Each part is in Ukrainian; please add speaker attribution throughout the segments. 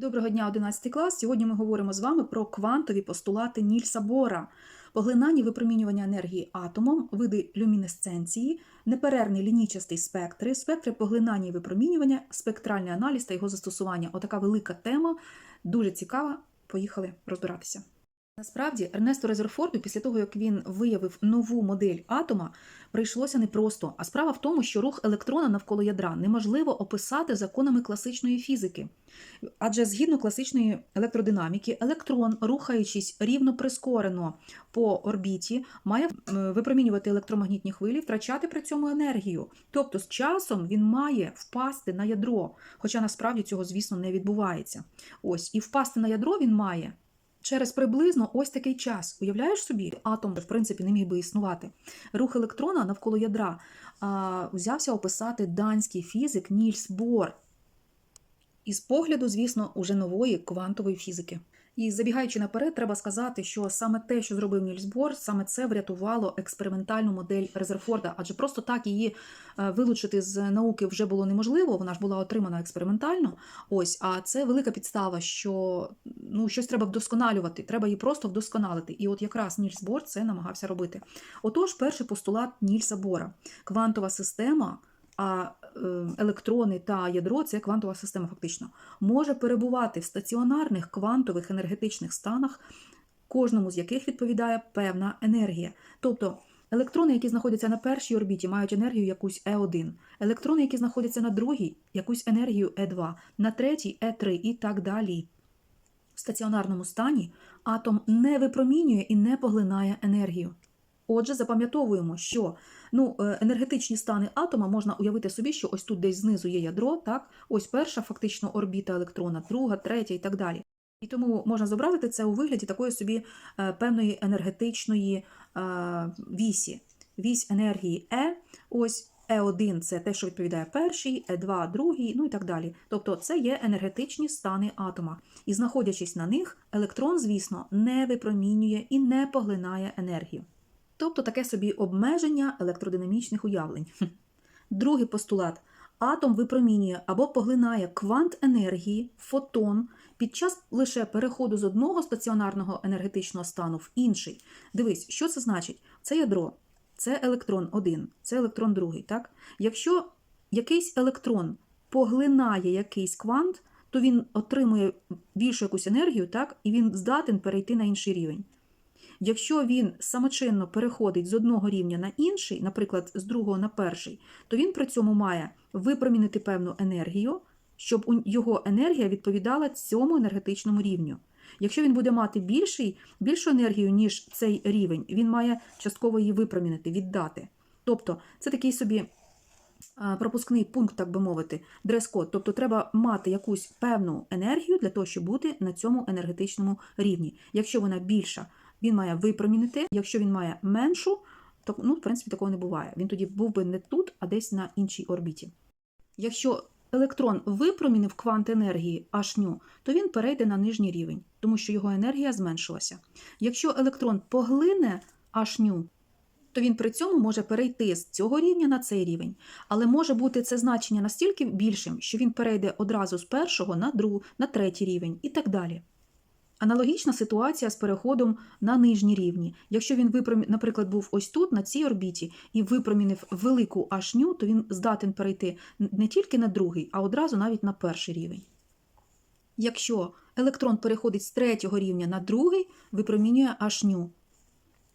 Speaker 1: Доброго дня, 11 клас. Сьогодні ми говоримо з вами про квантові постулати Нільса Бора, поглинання випромінювання енергії атомом, види люмінесценції, неперервний лінічастий спектри, спектри поглинання і випромінювання, спектральний аналіз та його застосування. Отака велика тема, дуже цікава. Поїхали розбиратися. Насправді, Ернесту Резерфорду, після того, як він виявив нову модель атома, прийшлося непросто. А справа в тому, що рух електрона навколо ядра неможливо описати законами класичної фізики. Адже згідно класичної електродинаміки, електрон, рухаючись рівно прискорено по орбіті, має е, випромінювати електромагнітні хвилі, втрачати при цьому енергію. Тобто з часом він має впасти на ядро, хоча насправді цього, звісно, не відбувається. Ось, і впасти на ядро він має. Через приблизно ось такий час. Уявляєш собі, атом, в принципі, не міг би існувати. Рух електрона навколо ядра а, взявся описати данський фізик Нільс Бор. Із погляду, звісно, уже нової квантової фізики. І забігаючи наперед, треба сказати, що саме те, що зробив Нільс Бор, саме це врятувало експериментальну модель Резерфорда, адже просто так її е, вилучити з науки вже було неможливо. Вона ж була отримана експериментально. Ось, а це велика підстава, що ну щось треба вдосконалювати, треба її просто вдосконалити. І от якраз Нільс Бор це намагався робити. Отож, перший постулат Нільса Бора: квантова система. А е, електрони та ядро це квантова система, фактично, може перебувати в стаціонарних квантових енергетичних станах, кожному з яких відповідає певна енергія. Тобто електрони, які знаходяться на першій орбіті, мають енергію якусь Е1, електрони, які знаходяться на другій, якусь енергію Е2, на третій Е3 і так далі. В стаціонарному стані атом не випромінює і не поглинає енергію. Отже, запам'ятовуємо, що ну, е, енергетичні стани атома можна уявити собі, що ось тут десь знизу є ядро, так? Ось перша фактично орбіта електрона, друга, третя і так далі. І тому можна зобразити це у вигляді такої собі е, певної енергетичної е, вісі. Вісь енергії Е, ось Е1 це те, що відповідає першій, Е2 другій, ну і так далі. Тобто це є енергетичні стани атома. І знаходячись на них, електрон, звісно, не випромінює і не поглинає енергію. Тобто таке собі обмеження електродинамічних уявлень. Другий постулат. Атом випромінює або поглинає квант енергії, фотон під час лише переходу з одного стаціонарного енергетичного стану в інший. Дивись, що це значить? Це ядро, це електрон один, це електрон другий. Так? Якщо якийсь електрон поглинає якийсь квант, то він отримує більшу якусь енергію, так? і він здатен перейти на інший рівень. Якщо він самочинно переходить з одного рівня на інший, наприклад, з другого на перший, то він при цьому має випромінити певну енергію, щоб його енергія відповідала цьому енергетичному рівню. Якщо він буде мати більший, більшу енергію, ніж цей рівень, він має частково її випромінити, віддати. Тобто, це такий собі пропускний пункт, так би мовити, дрес-код. Тобто, треба мати якусь певну енергію для того, щоб бути на цьому енергетичному рівні. Якщо вона більша, він має випромінити. Якщо він має меншу, то ну, в принципі такого не буває. Він тоді був би не тут, а десь на іншій орбіті. Якщо електрон випромінив квант енергії H, то він перейде на нижній рівень, тому що його енергія зменшилася. Якщо електрон поглине H, то він при цьому може перейти з цього рівня на цей рівень. Але може бути це значення настільки більшим, що він перейде одразу з першого на другий, на третій рівень і так далі. Аналогічна ситуація з переходом на нижні рівні. Якщо він, випромі... наприклад, був ось тут, на цій орбіті, і випромінив велику ашню, то він здатен перейти не тільки на другий, а одразу навіть на перший рівень. Якщо електрон переходить з третього рівня на другий, випромінює ашню.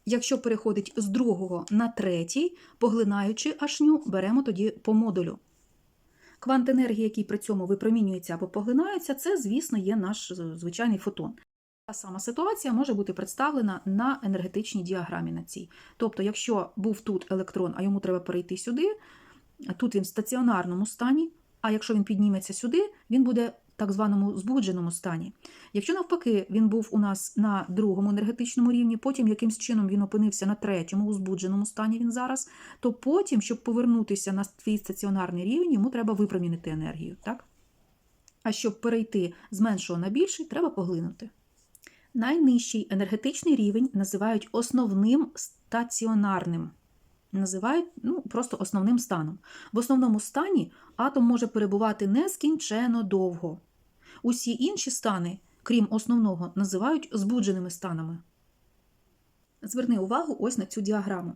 Speaker 1: Якщо переходить з другого на третій, поглинаючи ашню, беремо тоді по модулю. Квант енергії, який при цьому випромінюється або поглинається, це, звісно, є наш звичайний фотон. Та сама ситуація може бути представлена на енергетичній діаграмі на цій. Тобто, якщо був тут електрон, а йому треба перейти сюди, тут він в стаціонарному стані, а якщо він підніметься сюди, він буде в так званому збудженому стані. Якщо навпаки він був у нас на другому енергетичному рівні, потім якимсь чином він опинився на третьому, у збудженому стані він зараз, то потім, щоб повернутися на свій стаціонарний рівень, йому треба випромінити енергію. так? А щоб перейти з меншого на більший, треба поглинути. Найнижчий енергетичний рівень називають основним стаціонарним. Називають ну, просто основним станом. В основному стані атом може перебувати нескінченно довго. Усі інші стани, крім основного, називають збудженими станами. Зверни увагу ось на цю діаграму.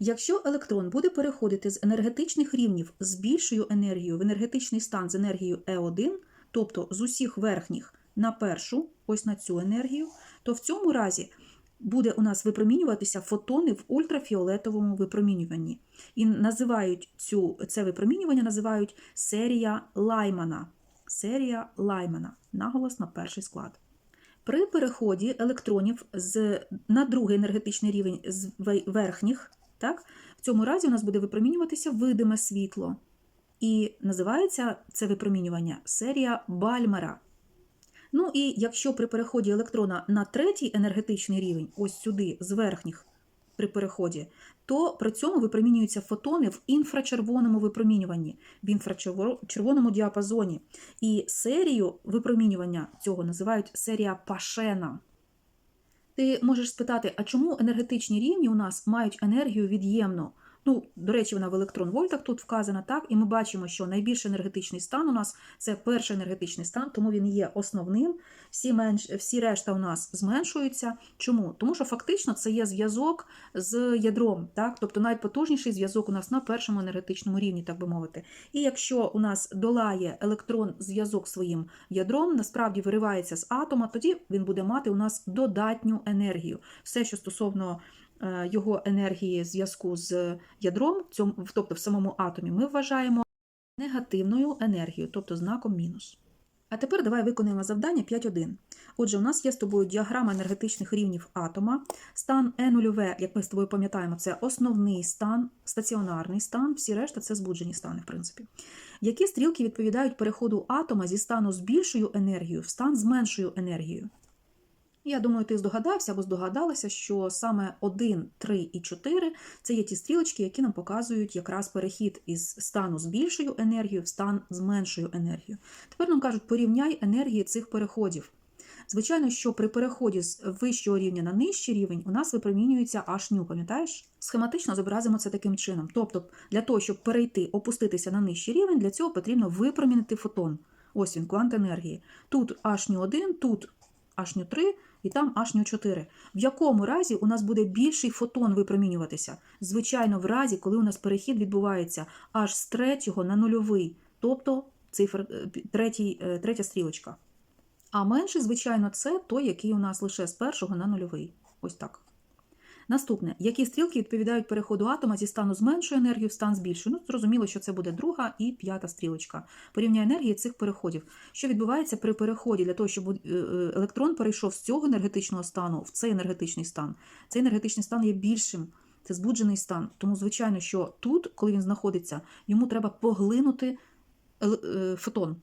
Speaker 1: Якщо електрон буде переходити з енергетичних рівнів з більшою енергією в енергетичний стан з енергією Е1, тобто з усіх верхніх на першу, ось на цю енергію, то в цьому разі буде у нас випромінюватися фотони в ультрафіолетовому випромінюванні. І називають цю, це випромінювання називають серія Лаймана. Серія Лаймана. Наголос на перший склад. При переході електронів з, на другий енергетичний рівень з верхніх, так, в цьому разі у нас буде випромінюватися видиме світло. І називається це випромінювання серія Бальмера. Ну і якщо при переході електрона на третій енергетичний рівень, ось сюди, з верхніх при переході, то при цьому випромінюються фотони в інфрачервоному випромінюванні, в інфрачервоному діапазоні. І серію випромінювання цього називають серія Пашена. Ти можеш спитати, а чому енергетичні рівні у нас мають енергію від'ємну? Ну, до речі, вона в електрон-вольтах тут вказана, так, і ми бачимо, що найбільший енергетичний стан у нас це перший енергетичний стан, тому він є основним. Всі, менш, всі решта у нас зменшуються. Чому? Тому що фактично це є зв'язок з ядром, так? тобто найпотужніший зв'язок у нас на першому енергетичному рівні, так би мовити. І якщо у нас долає електрон зв'язок своїм ядром, насправді виривається з атома, тоді він буде мати у нас додатню енергію. Все, що стосовно його енергії зв'язку з ядром, тобто в самому атомі, ми вважаємо негативною енергією, тобто знаком мінус. А тепер давай виконуємо завдання 5.1. Отже, у нас є з тобою діаграма енергетичних рівнів атома. Стан Е0, як ми з тобою пам'ятаємо, це основний стан, стаціонарний стан, всі решта це збуджені стани, в принципі. Які стрілки відповідають переходу атома зі стану з більшою енергією в стан з меншою енергією? Я думаю, ти здогадався або здогадалася, що саме 1, 3 і 4 це є ті стрілочки, які нам показують якраз перехід із стану з більшою енергією в стан з меншою енергією. Тепер нам кажуть, порівняй енергії цих переходів. Звичайно, що при переході з вищого рівня на нижчий рівень у нас випромінюється H-ню, пам'ятаєш? Схематично зобразимо це таким чином. Тобто, для того, щоб перейти, опуститися на нижчий рівень, для цього потрібно випромінити фотон. Ось він, квант енергії. Тут H-1, тут H-3 і там H-4. В якому разі у нас буде більший фотон випромінюватися? Звичайно, в разі, коли у нас перехід відбувається аж з третього на нульовий, тобто цифр, е, третій, е, третя стрілочка. А менше, звичайно, це той, який у нас лише з першого на нульовий. Ось так. Наступне, які стрілки відповідають переходу атома зі стану з меншою енергією в стан з більшою? Ну, зрозуміло, що це буде друга і п'ята стрілочка. Порівняй енергії цих переходів. Що відбувається при переході для того, щоб е, е, електрон перейшов з цього енергетичного стану в цей енергетичний стан? Цей енергетичний стан є більшим. Це збуджений стан. Тому, звичайно, що тут, коли він знаходиться, йому треба поглинути е, фотон.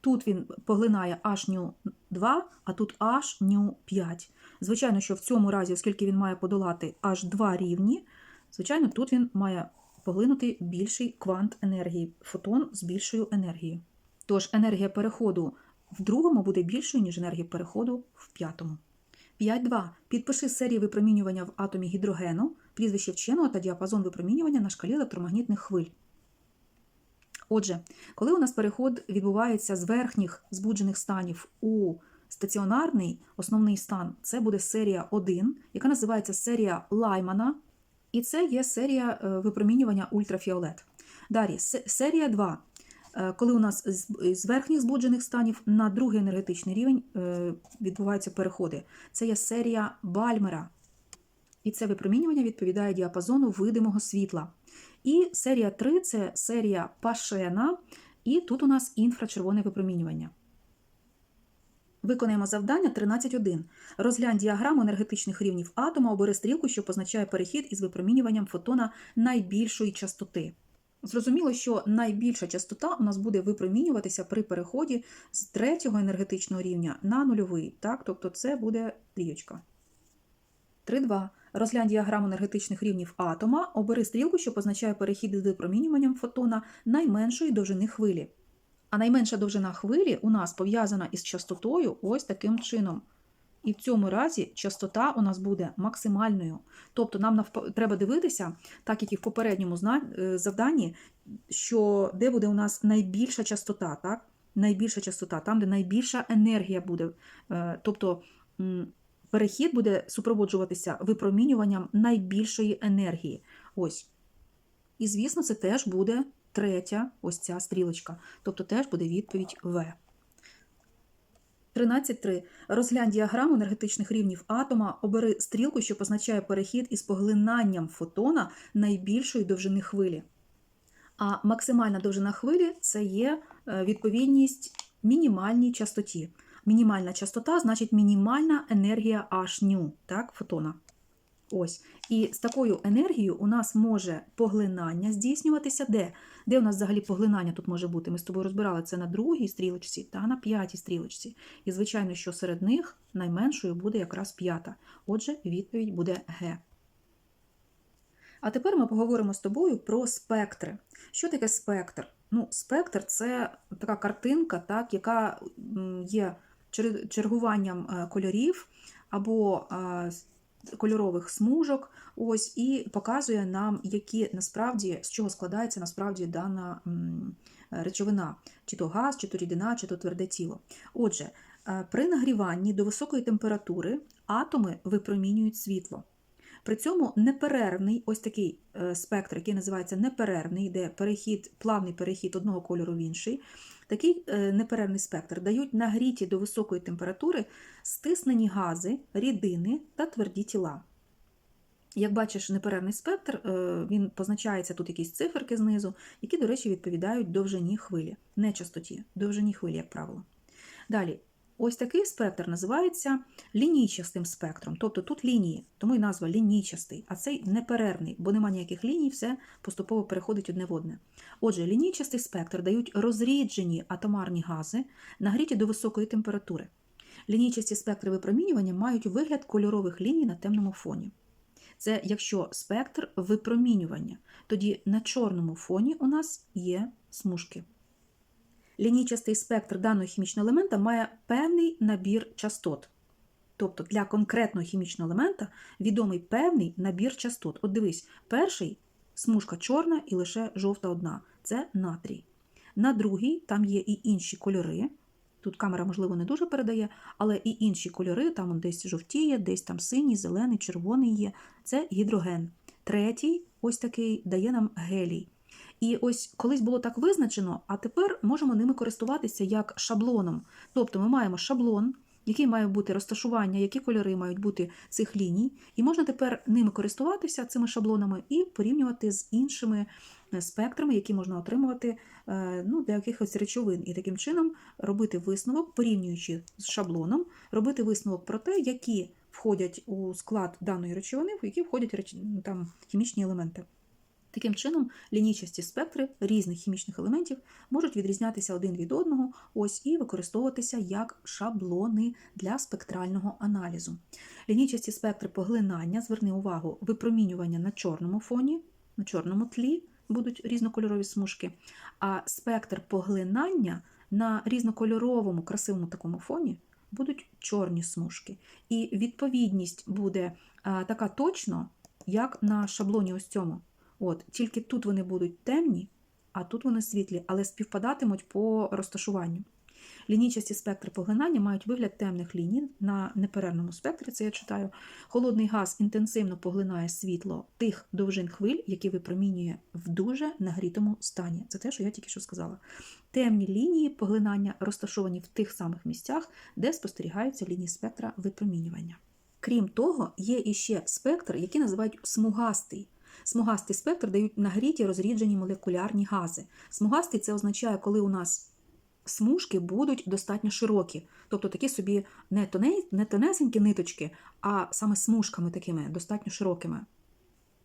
Speaker 1: Тут він поглинає H-2, а тут H-5. Звичайно, що в цьому разі, оскільки він має подолати аж два рівні, звичайно, тут він має поглинути більший квант енергії, фотон з більшою енергією. Тож енергія переходу в другому буде більшою, ніж енергія переходу в п'ятому. 5.2. Підпиши серії випромінювання в атомі гідрогену, прізвище вченого та діапазон випромінювання на шкалі електромагнітних хвиль. Отже, коли у нас переход відбувається з верхніх збуджених станів у стаціонарний основний стан, це буде серія 1, яка називається серія Лаймана, і це є серія е, випромінювання ультрафіолет. Далі, серія 2. Е, Коли у нас з- верхніх збуджених станів на другий енергетичний рівень е, відбуваються переходи. Це є серія Бальмера. І це випромінювання відповідає діапазону видимого світла. І серія 3 це серія Пашена, і тут у нас інфрачервоне випромінювання. Виконаємо завдання 13.1. Розглянь діаграму енергетичних рівнів атома, обери стрілку, що позначає перехід із випромінюванням фотона найбільшої частоти. Зрозуміло, що найбільша частота у нас буде випромінюватися при переході з третього енергетичного рівня на нульовий. Так? Тобто це буде трієчка. 3.2. Розглянь діаграму енергетичних рівнів атома, обери стрілку, що позначає перехід із випромінюванням фотона найменшої довжини хвилі. А найменша довжина хвилі у нас пов'язана із частотою ось таким чином. І в цьому разі частота у нас буде максимальною. Тобто нам треба дивитися, так як і в попередньому е, завданні, що де буде у нас найбільша частота. Так? найбільша частота, там, де найбільша енергія буде. Е, Тобто перехід буде супроводжуватися випромінюванням найбільшої енергії. Ось. І, звісно, це теж буде третя ось ця стрілочка. Тобто теж буде відповідь В. 13.3. Розглянь діаграму енергетичних рівнів атома, обери стрілку, що позначає перехід із поглинанням фотона найбільшої довжини хвилі. А максимальна довжина хвилі це є е, відповідність мінімальній частоті. Мінімальна частота значить мінімальна енергія H-ню, так, фотона. Ось. І з такою енергією у нас може поглинання здійснюватися де? Де у нас взагалі поглинання тут може бути? Ми з тобою розбирали це на другій стрілочці та на п'ятій стрілочці. І, звичайно, що серед них найменшою буде якраз п'ята. Отже, відповідь буде Г. А тепер ми поговоримо з тобою про спектри. Що таке спектр? Ну, спектр це така картинка, так, яка є чергуванням е, кольорів або е, кольорових смужок, ось і показує нам, які насправді з чого складається насправді дана речовина, чи то газ, чи то рідина, чи то тверде тіло. Отже, е, при нагріванні до високої температури атоми випромінюють світло. При цьому неперервний ось такий е, спектр, який називається неперервний, де перехід, плавний перехід одного кольору в інший. Такий е, неперервний спектр дають нагріті до високої температури стиснені гази, рідини та тверді тіла. Як бачиш, неперервний спектр, е, він позначається тут якісь циферки знизу, які, до речі, відповідають довжині хвилі, не частоті, довжині хвилі, як правило. Далі, ось такий спектр називається лінійчастим спектром, тобто тут лінії, тому і назва лінійчастий, а цей неперервний, бо нема ніяких ліній, все поступово переходить одне в одне. Отже, лінійчастий спектр дають розріджені атомарні гази, нагріті до високої температури. Лінійчасті спектри випромінювання мають вигляд кольорових ліній на темному фоні. Це якщо спектр випромінювання, тоді на чорному фоні у нас є смужки. Лінійчастий спектр даного хімічного елемента має певний набір частот. Тобто для конкретного хімічного елемента відомий певний набір частот. От дивись, перший смужка чорна і лише жовта одна це натрій. На другій там є і інші кольори. Тут камера, можливо, не дуже передає, але і інші кольори, там он десь жовтіє, десь там синій, зелений, червоний є. Це гідроген. Третій, ось такий, дає нам гелій. І ось колись було так визначено, а тепер можемо ними користуватися як шаблоном. Тобто ми маємо шаблон, який має бути розташування, які кольори мають бути цих ліній, і можна тепер ними користуватися цими шаблонами і порівнювати з іншими е, спектрами, які можна отримувати е, ну, для якихось речовин. І таким чином робити висновок, порівнюючи з шаблоном, робити висновок про те, які входять у склад даної речовини, в які входять там, хімічні елементи. Таким чином, лінійчасті спектри різних хімічних елементів можуть відрізнятися один від одного, ось і використовуватися як шаблони для спектрального аналізу. Лінійчасті спектри поглинання, зверни увагу, випромінювання на чорному фоні, на чорному тлі будуть різнокольорові смужки, а спектр поглинання на різнокольоровому красивому такому фоні будуть чорні смужки. І відповідність буде а, така точно, як на шаблоні ось цьому. От, Тільки тут вони будуть темні, а тут вони світлі, але співпадатимуть по розташуванню. Лінійчасті спектри поглинання мають вигляд темних ліній на неперервному спектрі, це я читаю. Холодний газ інтенсивно поглинає світло тих довжин хвиль, які випромінює в дуже нагрітому стані. Це те, що я тільки що сказала. Темні лінії поглинання розташовані в тих самих місцях, де спостерігаються лінії спектра випромінювання. Крім того, є іще спектр, який називають смугастий. Смугастий спектр дають нагріті розріджені молекулярні гази. Смугастий це означає, коли у нас смужки будуть достатньо широкі, тобто такі собі не, тоне, не тонесенькі ниточки, а саме смужками такими достатньо широкими.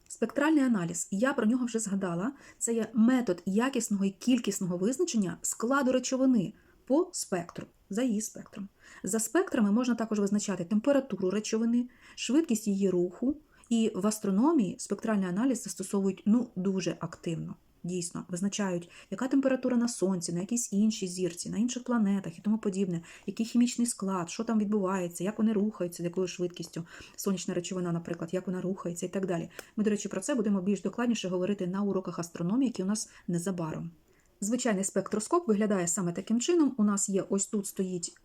Speaker 1: Спектральний аналіз, я про нього вже згадала, це є метод якісного і кількісного визначення складу речовини по спектру, за її спектром. За спектрами можна також визначати температуру речовини, швидкість її руху, і в астрономії спектральний аналіз застосовують ну, дуже активно. Дійсно, визначають, яка температура на сонці, на якійсь іншій зірці, на інших планетах і тому подібне, який хімічний склад, що там відбувається, як вони рухаються, з якою швидкістю, сонячна речовина, наприклад, як вона рухається і так далі. Ми, до речі, про це будемо більш докладніше говорити на уроках астрономії, які у нас незабаром. Звичайний спектроскоп виглядає саме таким чином. У нас є ось тут стоїть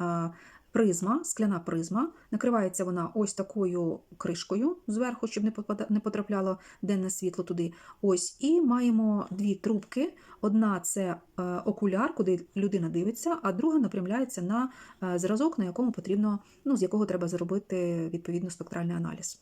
Speaker 1: призма, скляна призма. Накривається вона ось такою кришкою зверху, щоб не потрапляло денне світло туди. Ось, і маємо дві трубки. Одна це е, окуляр, куди людина дивиться, а друга напрямляється на е, зразок, на якому потрібно, ну, з якого треба зробити відповідно спектральний аналіз.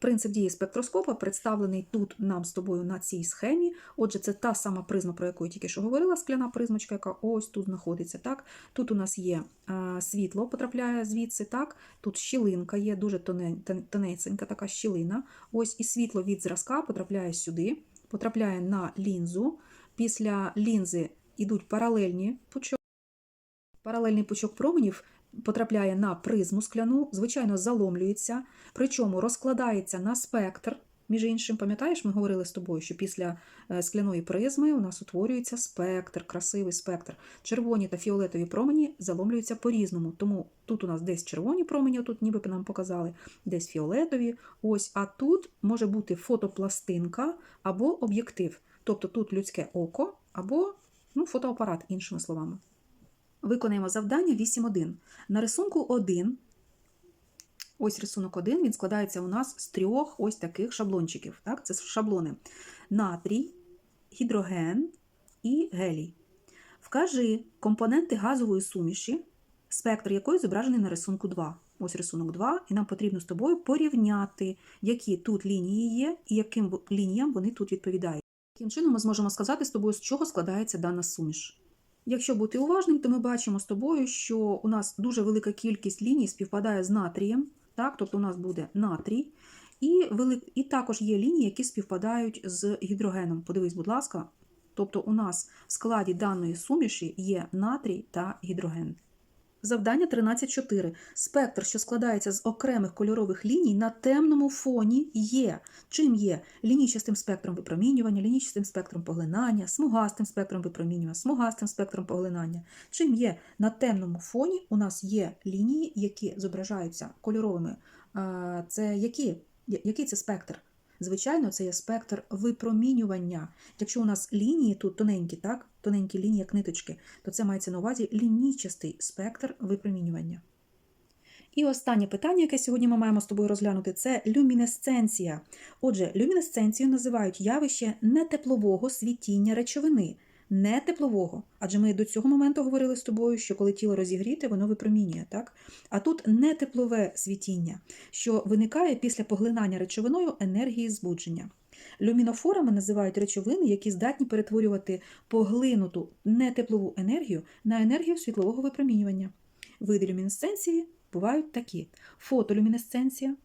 Speaker 1: Принцип дії спектроскопа представлений тут нам з тобою на цій схемі. Отже, це та сама призма, про яку я тільки що говорила, скляна призмочка, яка ось тут знаходиться. Так? Тут у нас є е, світло, потрапляє звідси, так? тут щілинка є, дуже тоне- тонесенька така щілина. Ось і світло від зразка потрапляє сюди, потрапляє на лінзу. Після лінзи йдуть паралельні пучок. Паралельний пучок променів потрапляє на призму скляну, звичайно, заломлюється, причому розкладається на спектр. Між іншим, пам'ятаєш, ми говорили з тобою, що після е, скляної призми у нас утворюється спектр, красивий спектр. Червоні та фіолетові промені заломлюються по-різному. Тому тут у нас десь червоні промені, тут ніби нам показали, десь фіолетові. Ось, а тут може бути фотопластинка або об'єктив. Тобто тут людське око або ну, фотоапарат, іншими словами. Виконаємо завдання 8.1. На рисунку 1, ось рисунок 1, він складається у нас з трьох ось таких шаблончиків. Так? Це шаблони натрій, гідроген і гелій. Вкажи компоненти газової суміші, спектр якої зображений на рисунку 2. Ось рисунок 2, і нам потрібно з тобою порівняти, які тут лінії є і яким лініям вони тут відповідають. Таким чином ми зможемо сказати з тобою, з чого складається дана суміш. Якщо бути уважним, то ми бачимо з тобою, що у нас дуже велика кількість ліній співпадає з натрієм, так? тобто у нас буде натрій, і, велик... і також є лінії, які співпадають з гідрогеном. Подивись, будь ласка. Тобто у нас в складі даної суміші є натрій та гідроген. Завдання 13.4. Спектр, що складається з окремих кольорових ліній, на темному фоні є. Чим є? Лінійчастим спектром випромінювання, лінійчастим спектром поглинання, смугастим спектром випромінювання, смугастим спектром поглинання. Чим є? На темному фоні у нас є лінії, які зображаються кольоровими. Це які? Який це спектр? Звичайно, це є спектр випромінювання. Якщо у нас лінії тут тоненькі, так? тоненькі лінії, як ниточки, то це мається на увазі лінійчастий спектр випромінювання. І останнє питання, яке сьогодні ми маємо з тобою розглянути, це люмінесценція. Отже, люмінесценцію називають явище нетеплового світіння речовини. Не теплового, адже ми до цього моменту говорили з тобою, що коли тіло розігріте, воно випромінює, так? А тут не теплове світіння, що виникає після поглинання речовиною енергії збудження. Люмінофорами називають речовини, які здатні перетворювати поглинуту нетеплову енергію на енергію світлового випромінювання. Види люмінесценції бувають такі: фотолюмінесценція,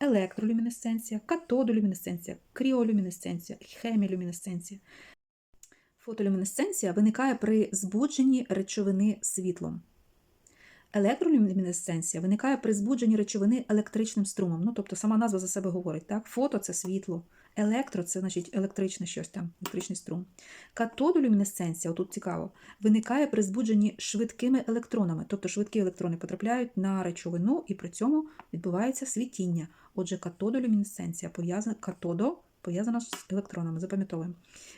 Speaker 1: електролюмінесценція, катодолюмінесценція, кріолюмінесценція, хемілюмінесценція. Фотолюмінесценція виникає при збудженні речовини світлом. Електролюмінесценція виникає при збудженні речовини електричним струмом. Ну, тобто сама назва за себе говорить. Так? Фото це світло, електро це значить електричне щось там, електричний струм. Катодолюмінесценція, отут цікаво, виникає при збудженні швидкими електронами. Тобто швидкі електрони потрапляють на речовину і при цьому відбувається світіння. Отже, катодолюмінесценція пов'язана катодо пов'язана з електронами, запам'ятовуємо.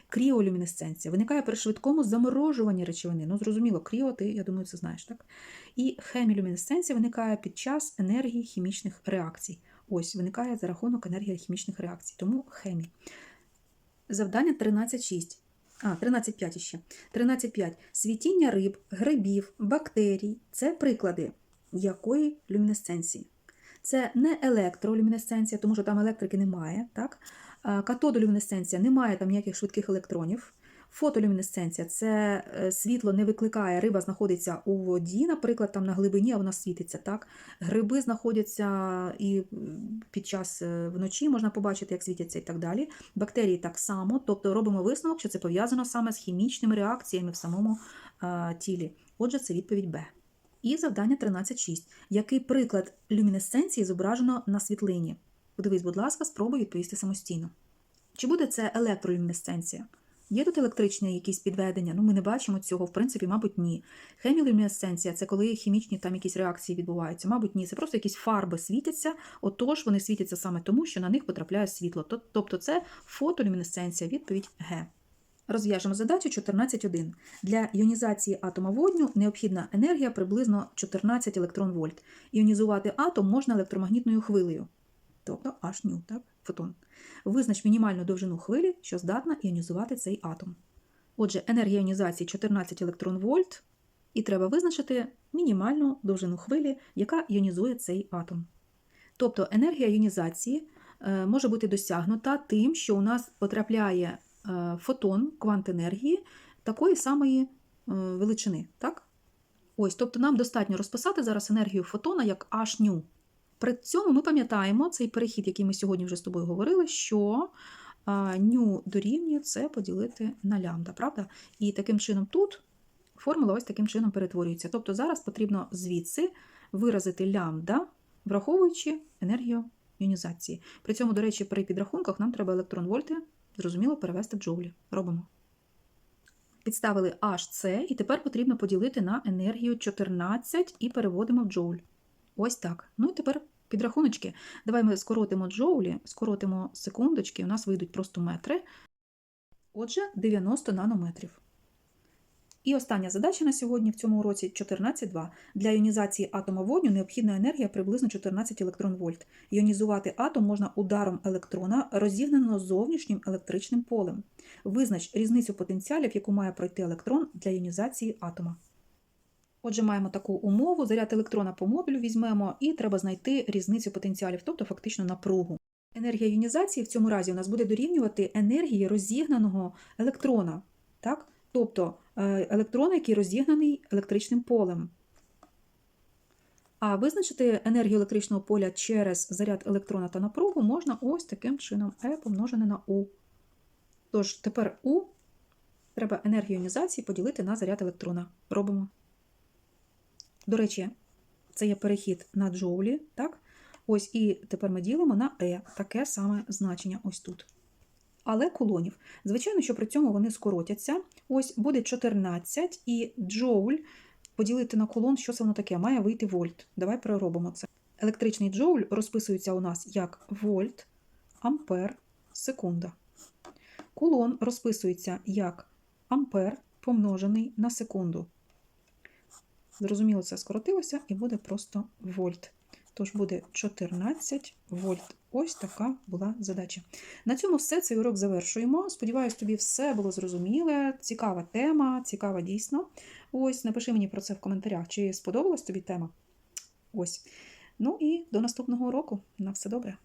Speaker 1: Кріолюмінесценція виникає при швидкому заморожуванні речовини. Ну, зрозуміло, кріо, ти, я думаю, це знаєш, так? І хемілюмінесценція виникає під час енергії хімічних реакцій. Ось виникає за рахунок енергії хімічних реакцій, тому хемі. Завдання 13.6. А, 13.5 ще. 13.5. Світіння риб, грибів, бактерій це приклади якої люмінесценції? Це не електролюмінесценція, тому що там електрики немає. Так? А, Катодолюмінесценція немає там ніяких швидких електронів. Фотолюмінесценція це е, світло не викликає, риба знаходиться у воді, наприклад, там на глибині, а вона світиться. Так? Гриби знаходяться і під час е, вночі можна побачити, як світяться і так далі. Бактерії так само, тобто робимо висновок, що це пов'язано саме з хімічними реакціями в самому е, тілі. Отже, це відповідь Б. І завдання 13.6. Який приклад люмінесценції зображено на світлині? Подивись, будь ласка, спробуй відповісти самостійно. Чи буде це електролюмінесценція? Є тут електричні якісь підведення? Ну, ми не бачимо цього, в принципі, мабуть, ні. Хемілюмінесценція це коли хімічні там якісь реакції відбуваються. Мабуть, ні. Це просто якісь фарби світяться, отож вони світяться саме тому, що на них потрапляє світло. Тобто це фотолюмінесценція, відповідь Г. Розв'яжемо задачу 14.1. Для іонізації атома водню необхідна енергія приблизно 14 електрон вольт. Іонізувати атом можна електромагнітною хвилею, тобто H, так, фотон. Визнач мінімальну довжину хвилі, що здатна іонізувати цей атом. Отже, енергія іонізації 14 електрон вольт, і треба визначити мінімальну довжину хвилі, яка іонізує цей атом. Тобто енергія іонізації е, може бути досягнута тим, що у нас потрапляє е, фотон, квант енергії такої самої е, величини. Так? Ось, тобто нам достатньо розписати зараз енергію фотона як H-ню. При цьому ми пам'ятаємо цей перехід, який ми сьогодні вже з тобою говорили, що ню дорівнює це поділити на лямбда, правда? І таким чином тут формула ось таким чином перетворюється. Тобто зараз потрібно звідси виразити лямбда, враховуючи енергію іонізації. При цьому, до речі, при підрахунках нам треба електрон вольти, зрозуміло, перевести в джоулі. Робимо. Підставили HC, і тепер потрібно поділити на енергію 14 і переводимо в джоуль. Ось так. Ну і тепер підрахуночки. Давай ми скоротимо джоулі, скоротимо секундочки, у нас вийдуть просто метри. Отже, 90 нанометрів. І остання задача на сьогодні в цьому уроці 14.2. Для іонізації атома водню необхідна енергія приблизно 14 електрон вольт. Іонізувати атом можна ударом електрона, розігнаного зовнішнім електричним полем. Визнач різницю потенціалів, яку має пройти електрон для іонізації атома. Отже, маємо таку умову, заряд електрона по модулю візьмемо, і треба знайти різницю потенціалів, тобто фактично напругу. Енергія іонізації в цьому разі у нас буде дорівнювати енергії розігнаного електрона. Так? Тобто е, електрон, який розігнаний електричним полем. А визначити енергію електричного поля через заряд електрона та напругу можна ось таким чином E помножене на U. Тож тепер U треба енергію іонізації поділити на заряд електрона. Робимо. До речі, це є перехід на джоулі, так? Ось і тепер ми ділимо на E, таке саме значення ось тут. Але кулонів. Звичайно, що при цьому вони скоротяться. Ось буде 14 і джоуль поділити на кулон, що це воно таке? Має вийти вольт. Давай переробимо це. Електричний джоуль розписується у нас як вольт, ампер, секунда. Кулон розписується як ампер помножений на секунду. Зрозуміло, це скоротилося і буде просто вольт. Тож буде 14 вольт. Ось така була задача. На цьому все цей урок завершуємо. Сподіваюсь, тобі все було зрозуміле. Цікава тема, цікава дійсно. Ось, напиши мені про це в коментарях, чи сподобалась тобі тема. Ось. Ну і до наступного уроку. На все добре.